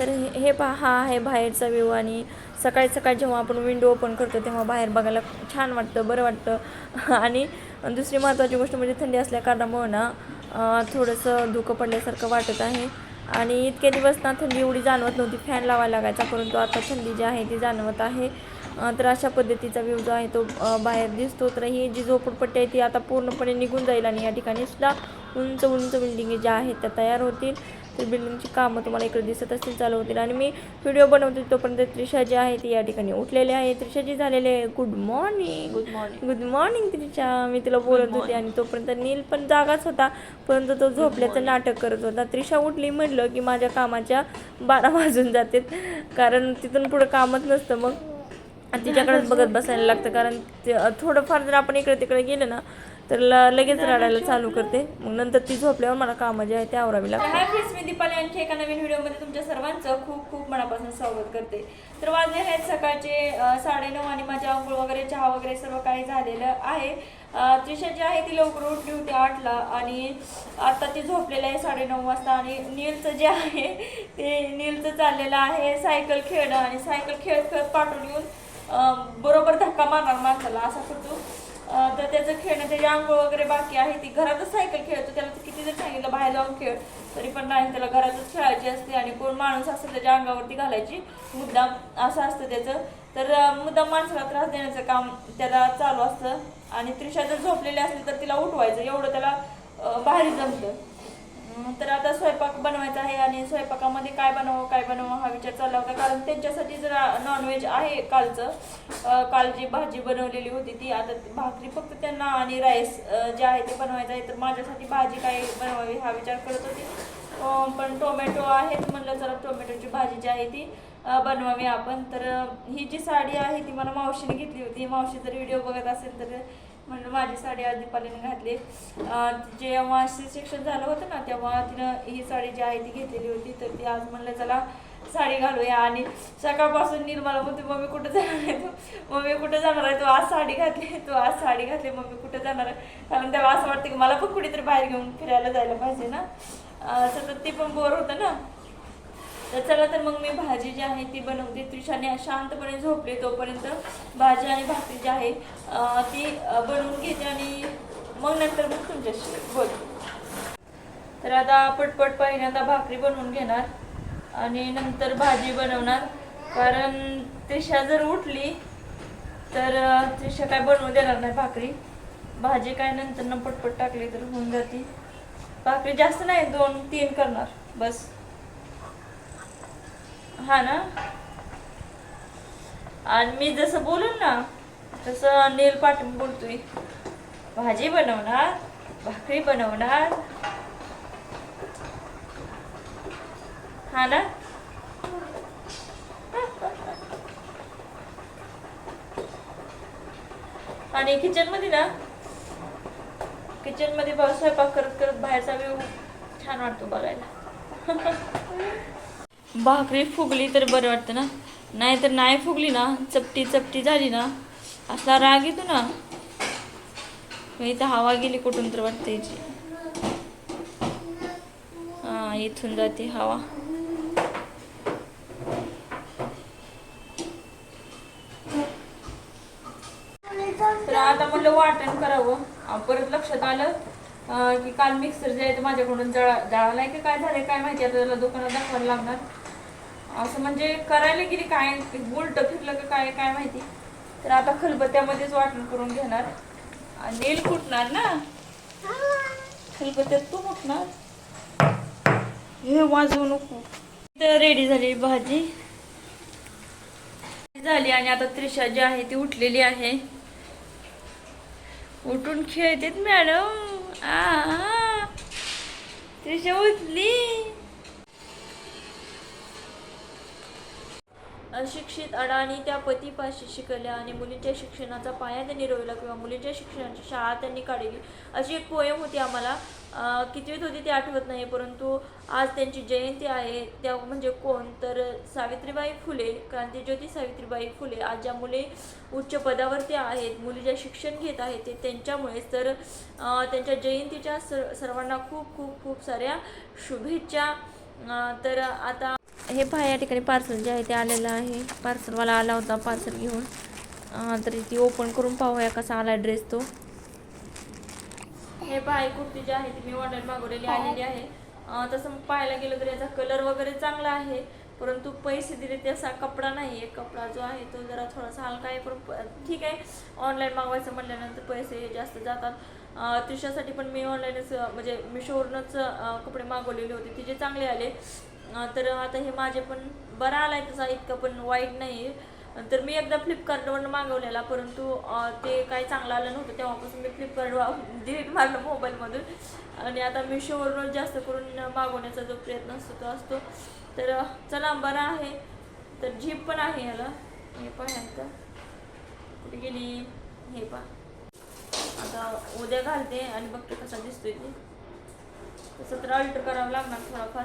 तर हे पहा हा आहे बाहेरचा व्ह्यू आणि सकाळी सकाळी जेव्हा आपण विंडो ओपन करतो तेव्हा बाहेर बघायला छान वाटतं बरं वाटतं. आणि दुसरी महत्त्वाची गोष्ट म्हणजे थंडी असल्या कारणामुळं ना थोडंसं धुकं पडल्यासारखं वाटत आहे. आणि इतके दिवस ना थंडी एवढी जाणवत नव्हती फॅन लावायला लागायचा परंतु आता थंडी जी आहे ती जाणवत आहे. तर अशा पद्धतीचा व्ह्यू जो आहे तो बाहेर दिसतो. तर ही जी झोपडपट्टी आहे ती आता पूर्णपणे निघून जाईल आणि या ठिकाणी सुद्धा उंच उंच बिल्डिंगी ज्या आहेत त्या तयार होतील. तर बिल्डिंगची कामं तुम्हाला इकडे दिसत असतील चालू होतील. आणि मी व्हिडिओ बनवते तोपर्यंत त्रिशा जी आहे ती या ठिकाणी उठलेली आहे. त्रिशा जी झालेली आहे. Good morning good morning good morning Trisha मी तिला बोलत होते आणि तोपर्यंत नील पण जागाच होता परंतु तो झोपल्याचं नाटक करत होता. त्रिशा उठली म्हटलं की माझ्या कामाच्या बारा वाजून जातात कारण तिथून पुढं कामच नसतं मग. तिच्याकडेच बघत बसायला लागतं कारण ते थोडंफार जर आपण इकडे तिकडे गेलं ना तर ल- लगेच रडायला चालू करते. मग नंतर ती झोपल्यावर मला कामं जे आहे ते आवरावी लागतात. हाय फ्रेंड्स मी दीपाली. आणखी एका नवीन व्हिडिओमध्ये तुमच्या सर्वांचं खूप खूप मनापासून स्वागत करते. तर वाजले आहेत सकाळचे साडेनऊ आणि माझ्या आंघोळ वगैरे चहा वगैरे सर्व काही झालेलं आहे. अं, त्रिशा जी आहे ती लवकर उठली होती आठला आणि आता ती झोपलेली आहे साडेनऊ वाजता आणि नीलचं जे आहे ते नीलचं चाललेलं आहे सायकल खेळणं आणि सायकल खेळत खेळत पाठवून येऊन बरोबर धक्का मारणार माणसाला. असा करतो. तर त्याचं खेळणं त्याची आंघोळ वगैरे बाकी आहे. ती घरातच सायकल खेळतो. त्याला तर किती जर सांगितलं बाहेर जाऊन खेळ. तरी पण नाही त्याला घरातच खेळायची असते आणि कोण माणूस असेल त्याच्या अंगावरती घालायची. मुद्दाम असं असतं त्याचं. तर मुद्दाम माणसाला त्रास देण्याचं काम त्याला चालू असतं. आणि त्रिशा जर झोपलेली असली तर तिला उठवायचं. एवढं त्याला भारी जमतं. तर आता स्वयंपाक बनवायचा आहे आणि स्वयंपाकामध्ये काय बनवावं काय बनवावं हा विचार चालला होता. कारण त्यांच्यासाठी जरा नॉनव्हेज आहे कालचं. काल जी भाजी बनवलेली होती ती आता भाकरी फक्त त्यांना आणि राईस जे आहे ते बनवायचं आहे. तर माझ्यासाठी भाजी काय बनवावी हा विचार करत होते. पण टोमॅटो आहेत म्हणलं जरा टोमॅटोची भाजी जी आहे ती बनवावी आपण. तर ही जी साडी आहे ती मला मावशीने घेतली होती. मावशी जर व्हिडिओ बघत असेल तर म्हणलं माझी साडी आज दीपालीने घातली. जेव्हा शिक्षण झालं होतं ना तेव्हा तिनं ही साडी जी आहे ती घेतलेली होती. तर ती आज म्हणलं चला साडी घालूया. आणि सकाळपासून निर्मला म्हणते मम्मी कुठं जाणार आहे तू? मम्मी कुठं जाणार आहे? तू आज साडी घातली तू आज साडी घातली मम्मी कुठं जाणार आहे? कारण तेव्हा असं वाटतं की मला पण कुठेतरी बाहेर घेऊन फिरायला जायला पाहिजे ना. सतत ते पण बोर होतं ना. तर चला तर मग मी भाजी जी आहे ती बनवते. त्रिशाने शांतपणे झोपली तोपर्यंत भाजी आणि भाकरी जी आहे ती बनवून घेते आणि मग नंतर मग तुमच्याशी बोलते. तर आता पटपट पहिल्यांदा भाकरी बनवून घेणार आणि नंतर भाजी बनवणार. कारण त्रिशा जर उठली तर त्रिशा काय बनवून देणार नाही भाकरी. भाजी काय नंतर न पटपट टाकली तर होऊन जाते. भाकरी जास्त नाही दोन तीन करणार. बस. हा ना? आणि मी जसं बोलून ना तसं अनिल पाटील बोलतोय. भाजी बनवणार भाकरी बनवणार. हा ना? आणि किचनमध्ये ना किचनमध्ये स्वयंपाक करत करत बाहेरचा व्यू छान वाटतो बघायला. भाकरी फुगली तर बरं वाटतं ना? नाहीतर नाही फुगली ना चपटी चपटी झाली ना? असा राग येतो ना? इथं हवा गेली कुठून तर वाटते याची हा इथून जाते हवा. तर आता म्हटलं वाटण करावं. परत लक्षात आलं की काल मिक्सर जे आहे ते माझ्याकडून जळा जळालाय की काय झालंय काय माहिती आता त्याला दुकानात दाखवायला लागणार. असं म्हणजे करायला गेली काय उलट फिरलं का काय काय माहिती. तर आता खलबत्त्यामध्येच वाटण करून घेणार. आणि नेल कुटणार ना. खलबत्त्यात तू कुटणार हे वाजवू नको. तर रेडी झाली भाजी. झाली आणि आता त्रिशा जी आहे ती उठलेली आहे. उठून खेळतेत मॅडम. आ त्रिशा उठली. अशिक्षित अडाणी त्या पतीपाशी शिकल्या आणि मुलींच्या शिक्षणाचा पाया त्यांनी रोवला किंवा मुलींच्या शिक्षणाची शाळा त्यांनी काढली. अशी एक पोयम होती आम्हाला. कितवीत होती ती आठवत नाही परंतु आज त्यांची जयंती आहे त्या म्हणजे कोण? तर सावित्रीबाई फुले क्रांतीज्योती सावित्रीबाई फुले. आज ज्या मुले उच्च पदावरती आहेत मुली ज्या शिक्षण घेत आहेत ते त्यांच्यामुळेच. तर त्यांच्या जयंतीच्या सर सर्वांना खूप खूप खूप साऱ्या शुभेच्छा. तर आता हे पहा या ठिकाणी पार्सल जे आहे ते आलेलं आहे. पार्सलवाला आला होता पार्सल घेऊन. तर ती ओपन करून पाहूया कसा आला ड्रेस तो. हे पहा कुर्ती जी आहे ती मी ऑनलाईन मागवलेली आलेली आहे. तसं मग पाहायला गेलं तर याचा कलर वगैरे चांगला आहे. परंतु पैसे दिले तसा कपडा नाही आहे. कपडा जो आहे तो जरा थोडासा हलका आहे. पण ठीक आहे. ऑनलाईन मागवायचं म्हटल्यानंतर पैसे जास्त जातात. अं, त्रिशासाठी पण मी ऑनलाईनच म्हणजे मिशोवरूनच कपडे मागवलेले होते. तिचे चांगले आले. तर आता हे माझे पण बरा आहे तसा इतकं पण वाईट नाही आहे तर मी एकदा फ्लिपकार्टवरून मागवलेला परंतु ते काही चांगलं आलं नव्हतं. तेव्हापासून मी फ्लिपकार्ट डिलीट मारलं मोबाईलमधून. आणि आता मिशोवरूनच जास्त करून मागवण्याचा जो प्रयत्न असतो तो असतो. तर चला बरं आहे. तर झीप पण आहे याला हे पण का कुठे गेली? हे पहा. आता उद्या घालते आणि बघते कसा दिसतोय ते. तसं तर अल्टर करावं लागणार थोडाफार.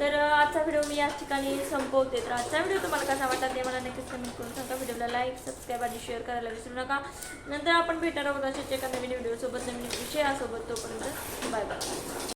तर आजचा व्हिडिओ मी याच ठिकाणी संपवते. तर आजचा व्हिडिओ तुम्हाला कसा वाटला ते मला नक्कीच कमेंट करून सांगा. व्हिडिओला लाईक सबस्क्राईब आणि शेअर करायला विसरू नका. नंतर आपण भेटणार आहोत अशाच एका नवीन व्हिडिओसोबत नवीन विषयासोबत. तोपर्यंत बाय बाय